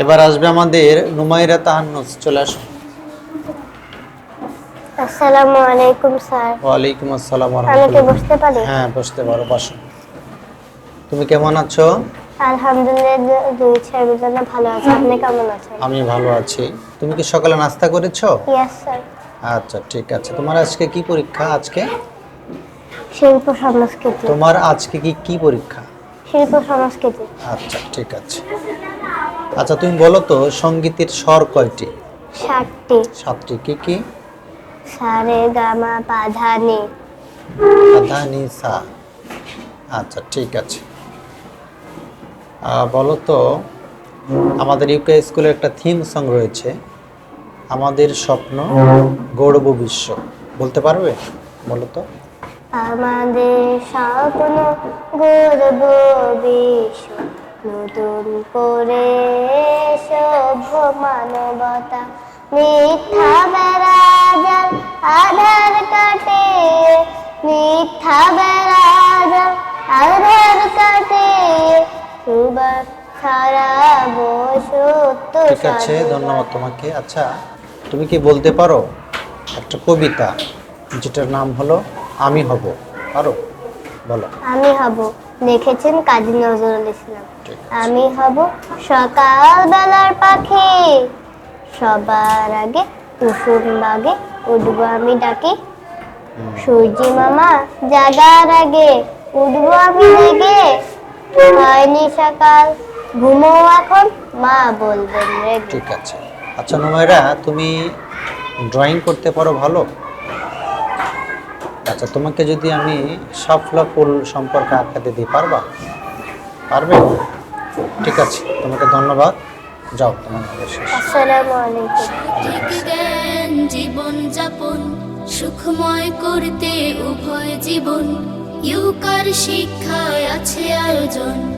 এবার আসবে আমাদের নুমাইরা তাহান্নুস চলে আসো। আসসালামু আলাইকুম স্যার। ওয়ালাইকুম আসসালাম আমি কি বসতে পারি? হ্যাঁ বসতে পারো বসো। তুমি কেমন আছো? আলহামদুলিল্লাহ দুই ছয়ের জন্য ভালো আছে। আপনি কেমন আছেন? আমি ভালো আছি। তুমি কি সকালে নাস্তা করেছ? ইয়েস স্যার আচ্ছা ঠিক আছে। তোমার আজকে কি পরীক্ষা আজকে? শিল্প সংস্কৃতি। তোমার আজকে কি কি পরীক্ষা? শিল্প সংস্কৃতি। আচ্ছা ঠিক আছে। আচ্ছা তুমি বলো তো সঙ্গীতের স্বর কয়টি? ষাটটি সাতটি কি কি? সারে গামা পাধানি। নি সা। আচ্ছা ঠিক আছে। বলো তো আমাদের ইউকে স্কুলে একটা থিম সং রয়েছে। আমাদের স্বপ্ন গৌরব বিশ্ব। বলতে পারবে? বলো তো। আমাদের স্বপ্ন গর্ব বিশ্ব। নতুন করে সভ্য মানবতা মিথ্যা বেড়াজাল আধার কাটে। মিথ্যা বেড়াজাল আধার কাটে। সুবার ছড়াবো সত্য ঠিক আছে ধন্যবাদ তোমাকে। আচ্ছা তুমি কি বলতে পারো একটা কবিতা যেটার নাম হলো আমি হব? পারো? বলো। আমি হব। লিখেছেন কাজী নজরুল ইসলাম। আমি হব সকাল বেলার পাখি। সবার আগে কুসুম বাগে উঠবো আমি ডাকি। সূর্যি মামা জাগার আগে উঠবো আমি জেগে হয়নি সকাল ঘুমো এখন মা বলবেন রেগে। ঠিক আছে। আচ্ছা নোমাইরা তুমি ড্রয়িং করতে পারো ভালো? আচ্ছা তোমাকে যদি আমি সাফলা ফুল সম্পর্কে আঁকাতে দিতে পারবা? পারবে? ঠিক আছে তোমাকে ধন্যবাদ। যাও তোমার জ্ঞান জীবন যাপন সুখময় করতে উভয় জীবন। ইউকার শিক্ষায় আছে আয়োজন।